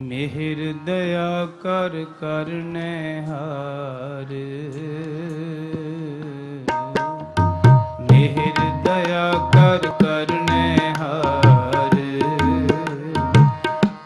ਮਿਹਰ ਦਇਆ ਕਰ ਕਰਨੇ ਹਾਰ। ਮਿਹਰ ਦਇਆ ਕਰ ਕਰਨੇ ਹਾਰ।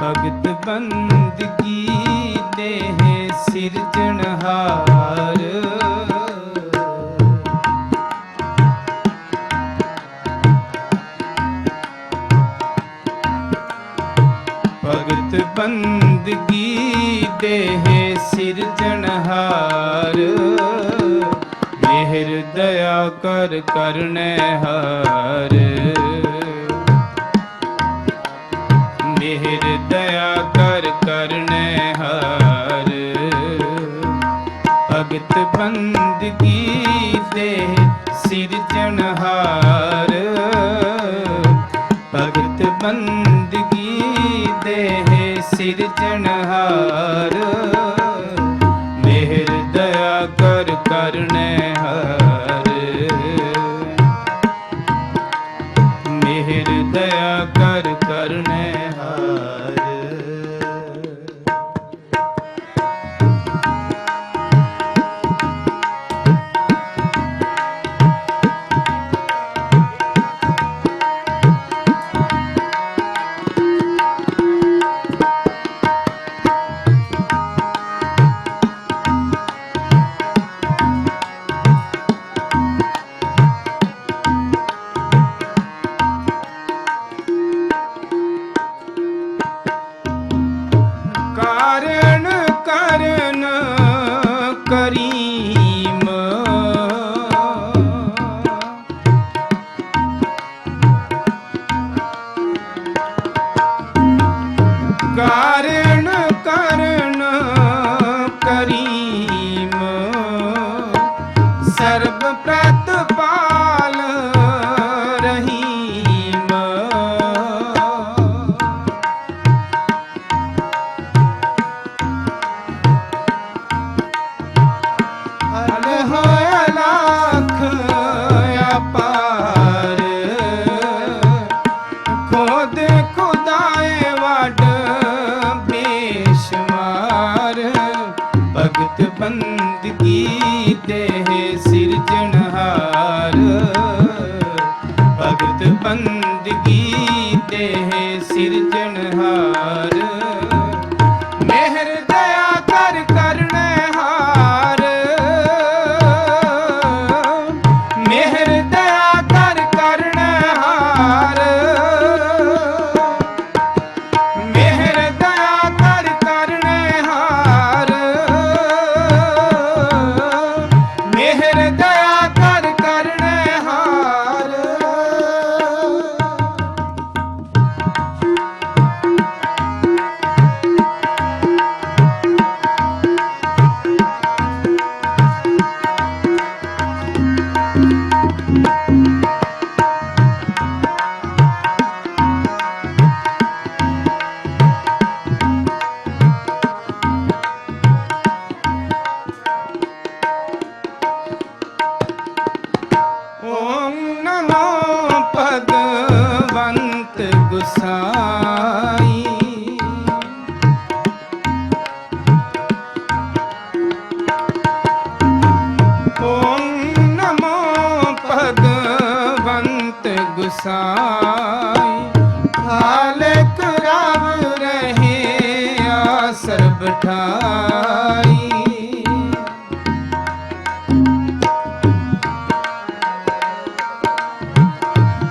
ਭਗਤ ਬੰਦਗੀ ਦੇ ਸਿਰਜਣਹਾਰ ਦੇਹ ਸਿਰਜਣਹਾਰ ਮਿਹਰ, ਦਇਆ ਕਰ, ਕਰਨੇ ਹਾਰ। ਮਿਹਰ, ਦਇਆ ਕਰ, ਕਰਨੇ ਹਾਰ। ਭਗਤ ਬੰਦਗੀ ਦੇ ਸਿਰਜਣਹਾਰ ਭਗਤ ਬੰਦਗੀ ਦੇ ਸਿਰਜਣਹਾਰ ਮਿਹਰ ਦਇਆ ਕਰ ਕਰਨੇ। ਭਗਤ ਆਸਰ ਬਿਠਾਈ।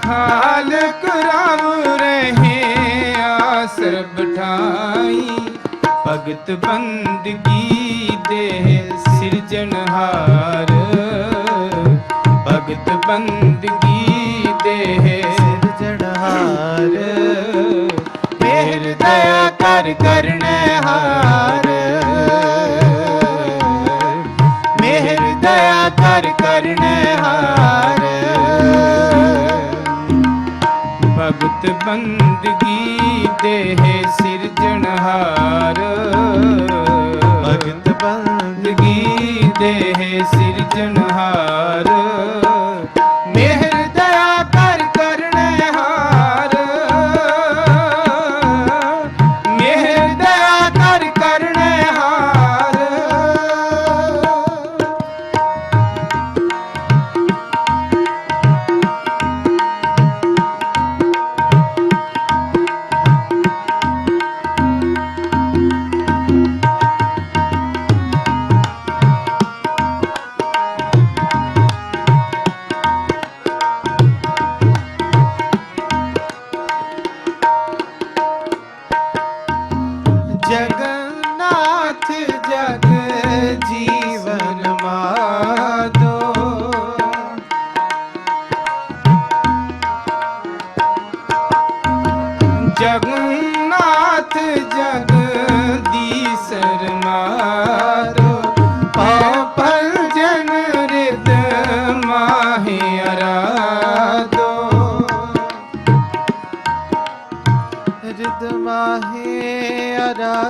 ਖਾਲਕ ਰਵ ਰਹੇ ਆਸਰ ਬਿਠਾਈ। ਭਗਤ ਬੰਦਗੀ ਦੇ ਸਿਰਜਣਹਾਰ ਭਗਤ ਬੰਦਗੀ ਕਰ ਕਰਨੇ ਹਾਰ। ਮਿਹਰ ਦਇਆ ਕਰ ਕਰਨੇ ਹਾਰ। ਭਗਤ ਬੰਦਗੀ ਦੇਹ ਸਿਰਜਣਹਾਰ ਭਗਤ ਬੰਦਗੀ ਦੇਹ ਸਿਰਜਣਹਾਰ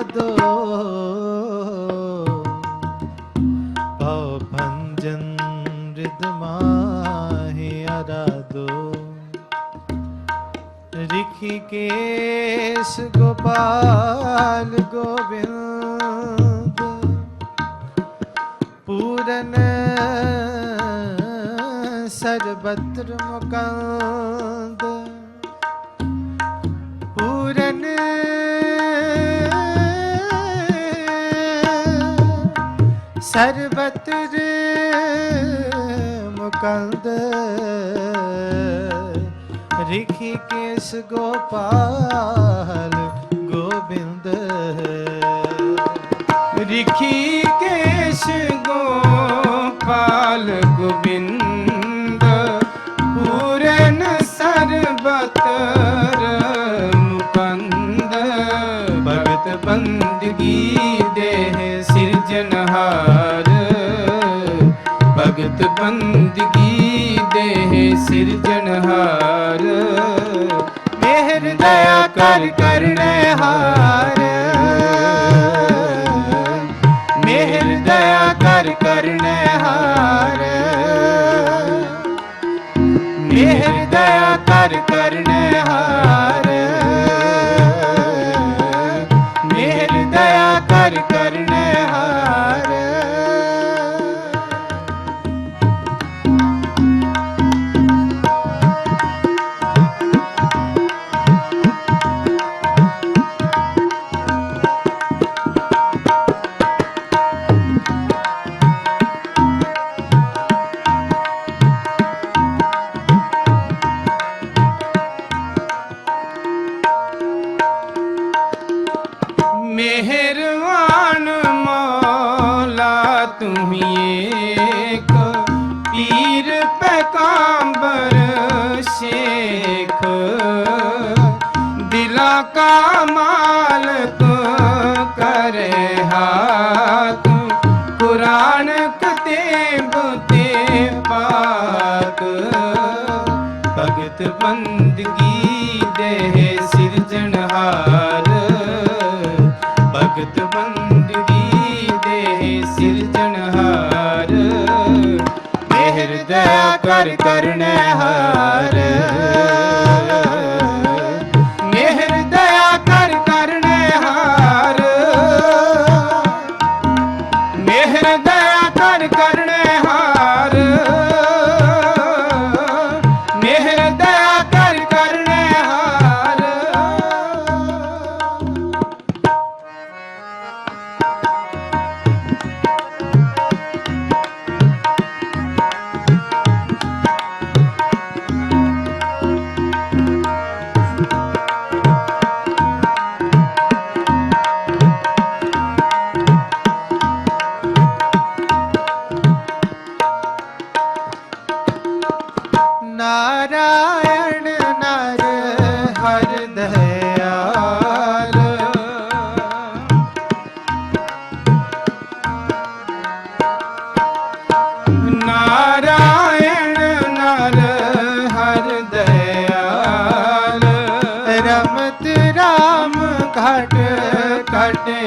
ਦੋ ਭਉ ਭੰਜਨ ਰਿਦ ਮਾਹੇ ਕੇਸ ਗੋਪਾਲ ਗੋਬਿੰਦ ਪੂਰਨ ਸਰਬਤਰ ਮੁਕੰਦ ਸਰਬਤਰ ਮੁਕੰਦ। ਰਿਖੀ ਕੇਸ ਗੋਪਾਲ ਗੋਬਿੰਦ। ਰਿਖੀ ਕੇਸ ਗੋਪਾਲ ਗੋਬਿੰਦ। ਪੂਰਨ ਸਰਬਤਰ ਮੁਕੰਦ। ਭਗਤ ਬੰਦਗੀ ਜਗਤ ਬੰਦਗੀ ਦੇਹ ਸਿਰਜਣਹਾਰ ਮਿਹਰ ਦਇਆ ਕਰ ਕਰਨੇ ਹਾਰ। ਮਿਹਰ ਦਇਆ ਕਰ ਕਰਨੇ ਹਾਰ। ਮਿਹਰ ਦਇਆ ਕਰ ਕਰਨੇ ਹਾਰ। ਮਿਹਰਵਾਨ ਮੌਲਾ, ਤੂੰ ਏਕ ਪੀਰ ਪੈਗੰਬਰ ਸੇਖ। ਦਿਲਾ ਕਾ ਮਾਲਕ ਕਰੇ ਹਾਥ ਕੁਰਾਨ ਕਤੇ ਬੁਤੇ ਪਾਕ। ਭਗਤ ਬੰਦਗੀ ਦੇ ਸਿਰਜਣਹਾਰ ਕਰ ਕਰਨੇ ਹਰ। ਮਿਹਰ ਦਇਆ ਕਰ ਕਰਨੇ ਹਰ। ਮਿਹਰ ਦਇਆ ਕਰ ਕਰ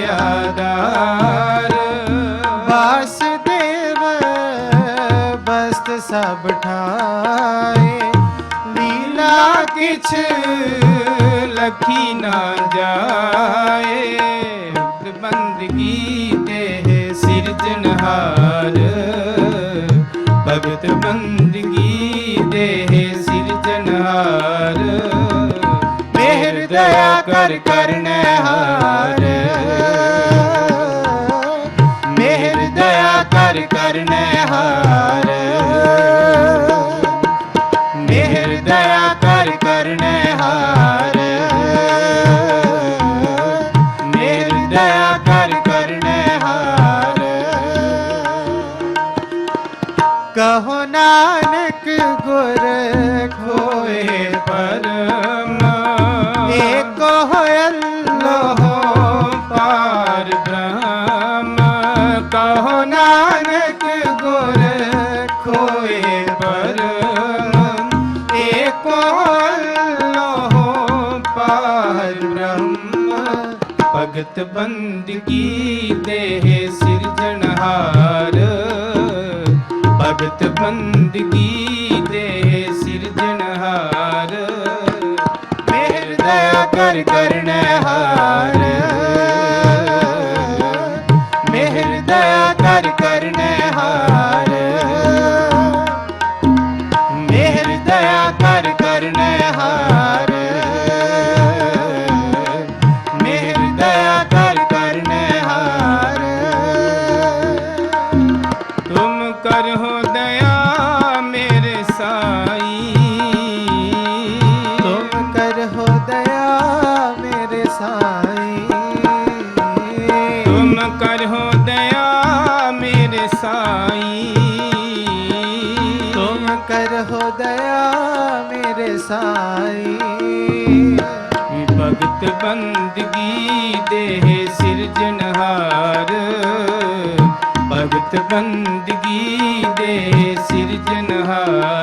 ਆਧਾਰ। ਬਸ ਦੇਵ ਬਸਤ ਸਭ ਠਾਏ। ਲੀਲਾ ਕਿਛ ਲਖੀ ਨਾ ਜਾਏ। ਬੰਦਗੀ ਕਰ ਕਰਨੈ ਹਾਰ। ਮਿਹਰ ਦਇਆ ਕਰ ਕਰਨੈ ਹਾਰ। ਮਿਹਰ ਦਇਆ ਕਰ ਕਰਨੈ ਹਾਰ। ਨਾਨਕ ਗੁਰ ਖੋਏ ਪਰਮ ਏਕੋ ਅੱਲਾਹ ਪਾਰ ਬ੍ਰਹਮ। ਭਗਤ ਬੰਦਗੀ ਦੇਹ ਸਿਰਜਣਹਾਰ ਭਗਤ ਬੰਦਗੀ ਦੇਹ ਸਿਰਜਣਹਾਰ ਮਿਹਰ ਦਇਆ ਕਰ ਕਰਨੇ ਮੇਰੇ ਸਾਈ। ਵੀ ਭਗਤ ਬੰਦਗੀ ਦੇਹ ਸਿਰਜਣਹਾਰ ਭਗਤ ਬੰਦਗੀ ਦੇ ਸਿਰਜਣਹਾਰ